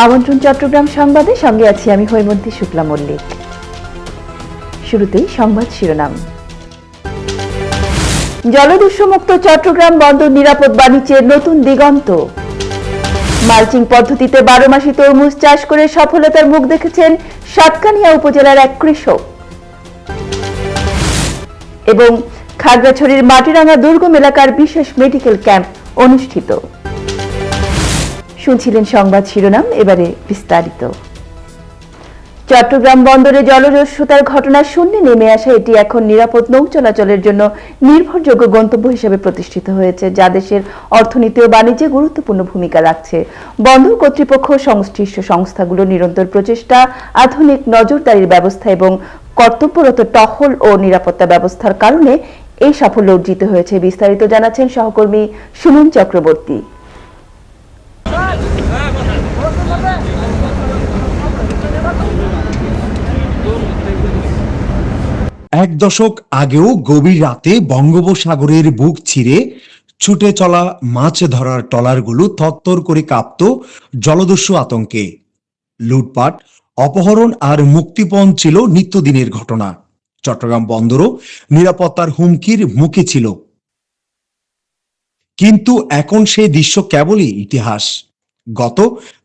আমন্ত্রণ চট্টগ্রাম সংবাদে সঙ্গে আছি আমি হৈমন্তী শুক্লা মল্লিক। শুরুতেই সংবাদ শিরোনাম। জলদস্যুমুক্ত চট্টগ্রাম বন্দর নিরাপদ বাণিজ্যের নতুন দিগন্ত। মালচিং পদ্ধতিতে বারো মাসি তরমুজ চাষ করে সফলতার মুখ দেখেছেন সাতকানিয়া উপজেলার এক কৃষক। এবং খাগড়াছড়ির মাটিরাঙ্গা দুর্গম এলাকার বিশেষ মেডিকেল ক্যাম্প অনুষ্ঠিত। শুনছিলেন সংবাদ শিরোনাম, এবারে বিস্তারিত। চট্টগ্রাম বন্দরে জলদস্যুতার ঘটনা শূন্যে নেমে আসা এটি এখন নিরাপদ নৌ চলাচলের জন্য নির্ভরযোগ্য গন্তব্য হিসেবে প্রতিষ্ঠিত হয়েছে, যা দেশের অর্থনীতি ও বাণিজ্যে গুরুত্বপূর্ণ ভূমিকা রাখছে। বন্দর কর্তৃপক্ষ, সংশ্লিষ্ট সংস্থাগুলো, নিরন্তর প্রচেষ্টা, আধুনিক নজরদারির ব্যবস্থা এবং কর্তব্যরত টহল ও নিরাপত্তা ব্যবস্থার কারণে এই সাফল্য অর্জিত হয়েছে, বিস্তারিত জানাচ্ছেন সহকর্মী সুমন চক্রবর্তী। এক দশক আগেও গভীর রাতে বঙ্গোপসাগরের বুক ছিঁড়ে ছুটে চলা মাছ ধরার ট্রলারগুলো থরথর করে কাঁপত জলদস্যু আতঙ্কে। লুটপাট, অপহরণ আর মুক্তিপণ ছিল নিত্যদিনের ঘটনা। চট্টগ্রাম বন্দরও নিরাপত্তার হুমকির মুখে ছিল। কিন্তু এখন সেই দৃশ্য কেবলই ইতিহাস। গত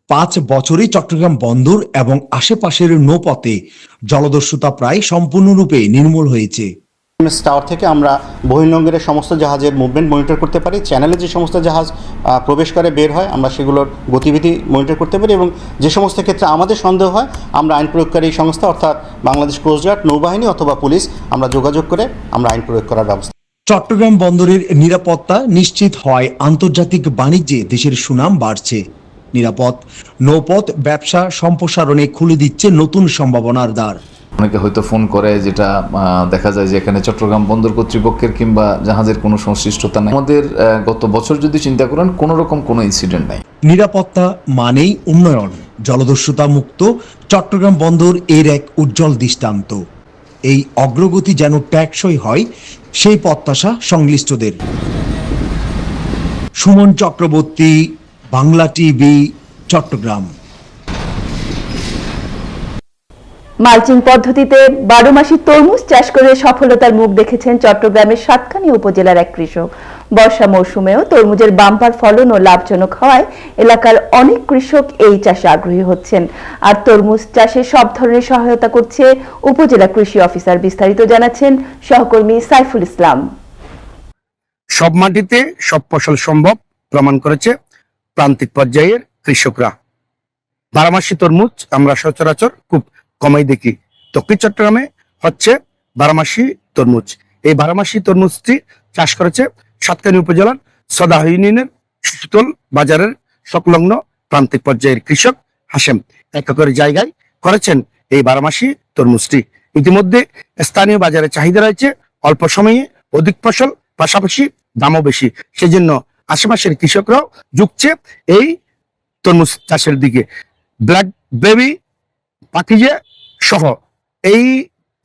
পাঁচ বছরে চট্টগ্রাম বন্দর এবং আশেপাশের নৌপথে জলদস্যুতা প্রায় সম্পূর্ণরূপে নির্মূল হয়েছে। এমএস টাওয়ার থেকে আমরা বহির্নোঙ্গের সমস্ত জাহাজের মুভমেন্ট মনিটর করতে পারি। চ্যানেলে যে সমস্ত জাহাজ প্রবেশ করে বের হয় আমরা সেগুলোর গতিবিধি মনিটর করতে পারি এবং যে সমস্ত ক্ষেত্রে আমাদের সন্দেহ হয় আমরা আইন প্রয়োগকারী সংস্থা অর্থাৎ বাংলাদেশ কোস্টগার্ড নৌবাহিনী অথবা পুলিশ আমরা যোগাযোগ করে আমরা আইন প্রয়োগ করার ব্যবস্থা চট্টগ্রাম বন্দরের নিরাপত্তা নিশ্চিত হয় আন্তর্জাতিক বাণিজ্যে দেশের সুনাম বাড়ছে। নিরাপদ। নৌপথ ব্যবসা সম্প্রসারণে খুলে দিচ্ছে নতুন সম্ভাবনার দ্বার। অনেকে হয়তো ফোন করে যেটা দেখা যায় যে এখানে চট্টগ্রাম বন্দর কর্তৃপক্ষের কিংবা জাহাজের কোনো সংশ্লিষ্টতা নেই। আমাদের গত বছর যদি চিন্তা করেন কোনো রকম কোনো ইনসিডেন্ট নাই। নিরাপত্তা মানেই উন্নয়ন জলদস্যুতা মুক্ত চট্টগ্রাম বন্দর এর এক উজ্জ্বল দৃষ্টান্ত। এই অগ্রগতি যেন ট্যাক্সই হয় সেই প্রত্যাশা সংশ্লিষ্টদের। সুমন চক্রবর্তী বাংলা টিভি চট্টগ্রাম। মালচিং পদ্ধতিতে বারো মাসি তরমুজ চাষ করে সফলতার মুখ দেখেছেন চট্টগ্রামের সাতকানি উপজেলার এক কৃষক। বর্ষা মৌসুমেও তরমুজের বাম্পার ফলন ও লাভজনক হওয়ায় এলাকার অনেক কৃষক এই চাষে আগ্রহী হচ্ছেন। আর তরমুজ চাষে সব ধরনের সহায়তা করছে উপজেলা কৃষি অফিসার বিস্তারিত জানাচ্ছেন সহকর্মী সাইফুল ইসলাম। সব মাটিতে সব ফসল সম্ভব প্রমাণ করেছে প্রান্তিক পর্যায়ের কৃষকরা। বারামাসি তরমুজ আমরা সচরাচর খুব কমই দেখি। দক্ষিণ চট্টগ্রামে হচ্ছে বারামাসি তরমুজ। এই বারামাসি তরমুজটি চাষ করেছে সাতকানি উপজেলার সদা ইউনিয়নের শীতল বাজারের সংলগ্ন প্রান্তিক পর্যায়ের কৃষক হাসেম এক একর জায়গায় করেছেন এই বারামাসি তরমুজটি। ইতিমধ্যে স্থানীয় বাজারে চাহিদা রয়েছে, অল্প সময়ে অধিক ফসল, পাশাপাশি দামও বেশি। সেজন্য আশেপাশের কৃষকরাও ঝুঁকছে এই তরমুজ চাষের দিকে। ব্ল্যাক বেবি পাখিজে সহ এই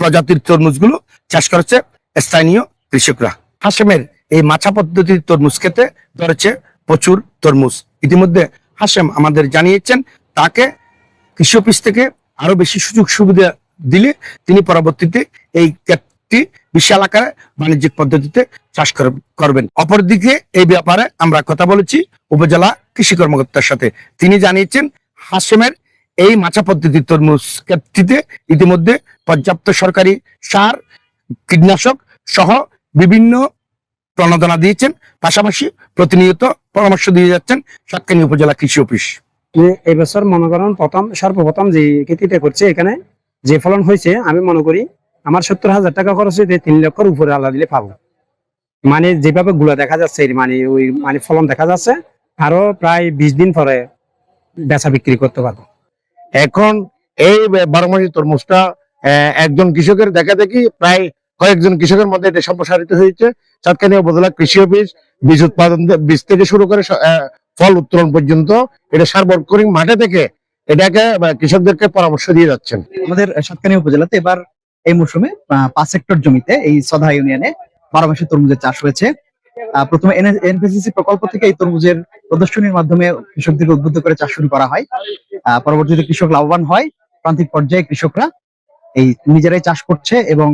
প্রজাতির তরমুজগুলো চাষ করেছে স্থানীয় কৃষকরা। হাসেমের এই মাছা পদ্ধতির তরমুজ খেতে ধরেছে প্রচুর তরমুজ। ইতিমধ্যে হাসেম আমাদের জানিয়েছেন, তাকে কৃষি অফিস থেকে আরও বেশি সুযোগ সুবিধা দিলে তিনি পরবর্তীতে এই ক্ষেতটি বিশাল আকারে বাণিজ্যিক পদ্ধতিতে চাষ করবেন। অপরদিকে এই ব্যাপারে আমরা কথা বলেছি উপজেলা কৃষি কর্মকর্তার সাথে। তিনি জানিয়েছেন হাসেমের এই মাছা পদ্ধতির তরমুজ ক্ষেতটিতে ইতিমধ্যে পর্যাপ্ত সরকারি সার, কীটনাশক সহ বিভিন্ন প্রণোদনা দিয়েছেন। পাশাপাশি প্রতিনিয়ত পরামর্শ দিয়ে যাচ্ছেন সাতকানি উপজেলা কৃষি অফিস। এবছর মনে করেন প্রথম, সর্বপ্রথম যে খেতিটা করছে এখানে, যে ফলন হয়েছে, আমি মনে করি আমার সত্তর হাজার টাকা খরচ হয়েছে তিন লক্ষর উপরে আল্লাহ দিলে পাবো। মানে যেভাবে গুলা দেখা যাচ্ছে মানে ওই মানে ফলন দেখা যাচ্ছে আরও প্রায় বিশ দিন পরে বেচা বিক্রি করতে পারব। এখন এই বারো মাসি তরমুজটা একজন কৃষকের দেখা দেখি প্রায় কয়েকজন কৃষকের মধ্যে এটা সম্প্রসারিত হয়েছে। সাতকানিয়া উপজেলা কৃষি অফিস বীজ উৎপাদন বীজ থেকে শুরু করে ফল উত্তোলন পর্যন্ত এটা সার্বক্ষণিক মাঠে থেকে এটাকে কৃষকদেরকে পরামর্শ দিয়ে যাচ্ছেন। আমাদের সাতকানি উপজেলাতে এবার এই মৌসুমে পাঁচ হেক্টর জমিতে এই সদা ইউনিয়নে বারো মাসে তরমুজের চাষ হয়েছে। প্রথমে এনপিসিসি প্রকল্প থেকে এই তরমুজের প্রদর্শনীর মাধ্যমে কৃষকদেরকে উদ্বুদ্ধ করে চাষ শুরু করা হয়। পরবর্তীতে কৃষক লাভবান হয়, প্রান্তিক পর্যায়ে কৃষকরা এই নিজেরাই চাষ করছে এবং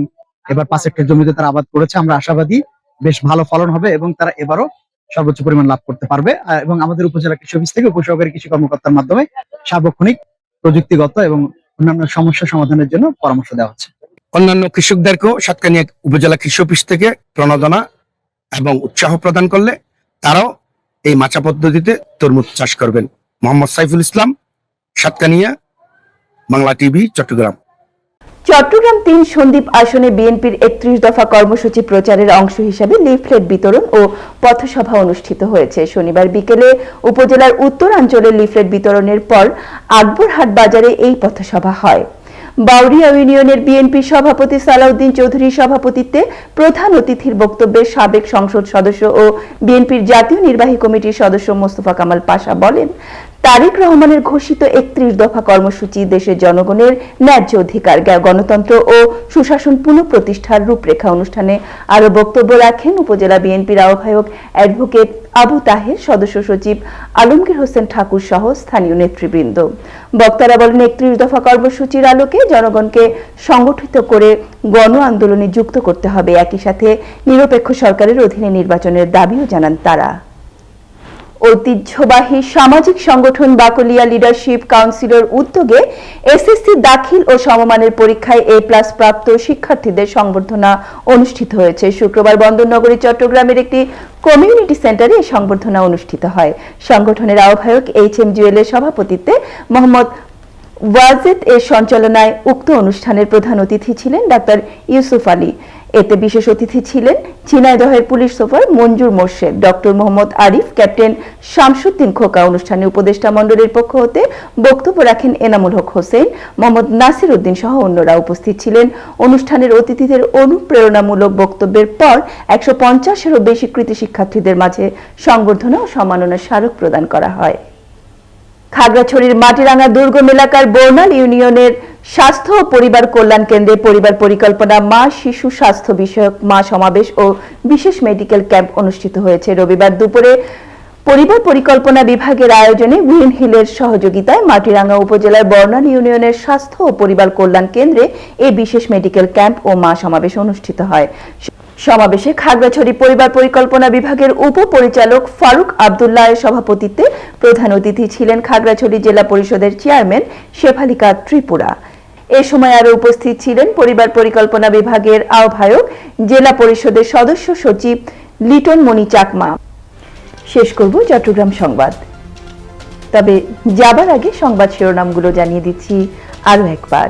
এবার পাঁচ হেক্টর জমিতে তারা আবাদ করেছে। আমরা আশাবাদী, বেশ ভালো ফলন হবে এবং তারা এবারও সর্বোচ্চ পরিমাণ লাভ করতে পারবে। এবং আমাদের উপজেলা কৃষি অফিস থেকে উপসহকারী কৃষি কর্মকর্তার মাধ্যমে সার্বক্ষণিক প্রযুক্তিগত এবং অন্যান্য সমস্যা সমাধানের জন্য পরামর্শ দেওয়া হচ্ছে। অন্যান্য কৃষকদেরকেও সাতকানিয়া উপজেলা কৃষি অফিস থেকে প্রণোদনা এবং উৎসাহ প্রদান করলে তারাও এই মাচা পদ্ধতিতে তরমুজ চাষ করবেন। মোহাম্মদ সাইফুল ইসলাম, সাতকানিয়া, বাংলা টিভি, চট্টগ্রাম। চট্টগ্রাম তিন সন্দ্বীপ আসনে বিএনপির একত্রিশ দফা কর্মসূচি প্রচারের অংশ হিসাবে লিফলেট বিতরণ ও পথসভা অনুষ্ঠিত হয়েছে। শনিবার বিকেলে উপজেলার উত্তরাঞ্চলে লিফলেট বিতরণের পর আকবরহাট বাজারে এই পথসভা হয়। বাউরিয়া ইউনিয়নের বিএনপি সভাপতি সালাউদ্দিন চৌধুরীর সভাপতিত্বে প্রধান অতিথির বক্তব্যে সাবেক সংসদ সদস্য ও বিএনপির জাতীয় নির্বাহী কমিটির সদস্য মোস্তফা কামাল পাশা বলেন, তারেক রহমানের ঘোষিত একত্রিশ দফা কর্মসূচি দেশের জনগণের ন্যায্য অধিকার গণতন্ত্র ও সুশাসন পুনঃপ্রতিষ্ঠার রূপরেখা অনুষ্ঠানে আরও বক্তব্য রাখেন উপজেলা বিএনপির আহ্বায়ক অ্যাডভোকেট আবু তাহের সদস্য সচিব আলমগীর হোসেন ঠাকুর সহ স্থানীয় নেতৃবৃন্দ। বক্তারা বলেন, একত্রিশ দফা কর্মসূচির আলোকে জনগণকে সংগঠিত করে গণ আন্দোলনে যুক্ত করতে হবে। একই সাথে নিরপেক্ষ সরকারের অধীনে নির্বাচনের দাবিও জানান তারা। ঐতিহ্যবাহী সামাজিক সংগঠন বাকলিয়া লিডারশিপ কাউন্সিলর উদ্যোগে এসএসসি দাখিল ও সমমানের পরীক্ষায় এ প্লাস প্রাপ্ত শিক্ষার্থীদের সংবর্ধনা অনুষ্ঠিত হয়েছে। শুক্রবার বন্দরনগরী, চট্টগ্রামের একটি কমিউনিটি সেন্টারে এই সংবর্ধনা অনুষ্ঠিত হয়। সংগঠনের আহ্বায়ক এইচ এম জুয়েলের সভাপতিত্বে মোহাম্মদ ওয়াজেদ এর সঞ্চালনায় উক্ত অনুষ্ঠানের প্রধান অতিথি ছিলেন ডাক্তার ইউসুফ আলী। এতে বিশেষ অতিথি ছিলেন ঝিনাইদহের police super Manzur Morshed, doctor Mohammad Arif, captain Shamsuddin Khoka অনুষ্ঠানে উপদেষ্টা মণ্ডলীর পক্ষ হতে বক্তব্য রাখেন এনামুল হক হোসেন, মোহাম্মদ নাসির উদ্দিন সহ অন্যরা উপস্থিত ছিলেন। অনুষ্ঠানের অতিথিদের অনুপ্রেরণামূলক বক্তব্যের পর একশো পঞ্চাশেরও বেশি কৃতি শিক্ষার্থীদের মাঝে সংবর্ধনা ও সম্মাননা স্মারক প্রদান করা হয়। খাগড়াছড়ির মাটিরাঙ্গা দুর্গম এলাকার বর্ণাল ইউনিয়নের স্বাস্থ্য ও পরিবার কল্যাণ কেন্দ্রে পরিবার পরিকল্পনা, মা, শিশু স্বাস্থ্য বিষয়ক, মা সমাবেশ ও বিশেষ মেডিকেল ক্যাম্প অনুষ্ঠিত হয়েছে। রবিবার দুপুরে পরিবার পরিকল্পনা বিভাগের আয়োজনে গ্রিন হিলের সহযোগিতায় মাটিরাঙ্গা উপজেলার বর্ণাল ইউনিয়নের স্বাস্থ্য ও পরিবার কল্যাণ কেন্দ্রে এই বিশেষ মেডিকেল ক্যাম্প ও মা সমাবেশ অনুষ্ঠিত হয়। সমাবেশে খাগড়াছড়ি পরিবার পরিকল্পনা বিভাগের উপপরিচালক ফারুক আবদুল্লাহ সভাপতিত্বে প্রধান অতিথি ছিলেন খাগড়াছড়ি জেলা পরিষদের চেয়ারম্যান শেফালিকা ত্রিপুরা। এ সময় আরও উপস্থিত ছিলেন পরিবার পরিকল্পনা বিভাগের আহ্বায়ক, জেলা পরিষদের সদস্য সচিব লিটন মণি চাকমা। শেষ করব চট্টগ্রাম সংবাদ। তবে যাবার আগে সংবাদ শিরোনামগুলো জানিয়ে দিচ্ছি আরও একবার।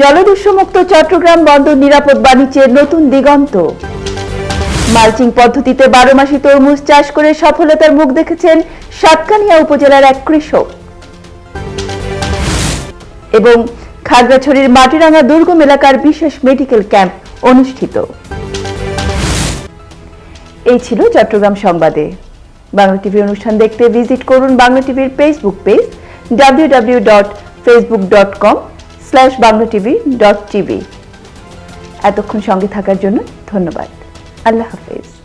জলদস্যুমুক্ত চট্টগ্রাম বন্দর নিরাপদ বাণিজ্যের নতুন দিগন্ত। মালচিং পদ্ধতিতে বারো মাসি তরমুজ চাষ করে সফলতার মুখ দেখেছেন সাতকানিয়া উপজেলার এক কৃষক। এবং খাগড়াছড়ির মাটিরাঙ্গা দুর্গম এলাকার বিশেষ মেডিকেল ক্যাম্প অনুষ্ঠিত। এই ছিল চট্টগ্রাম সংবাদে। বাংলা টিভি অনুষ্ঠান দেখতে ভিজিট করুন বাংলা টিভির Facebook page W W dot Facebook dot com slash Bangla TV dot TV এতক্ষণ সঙ্গে থাকার জন্য ধন্যবাদ। আল্লাহ হাফেজ।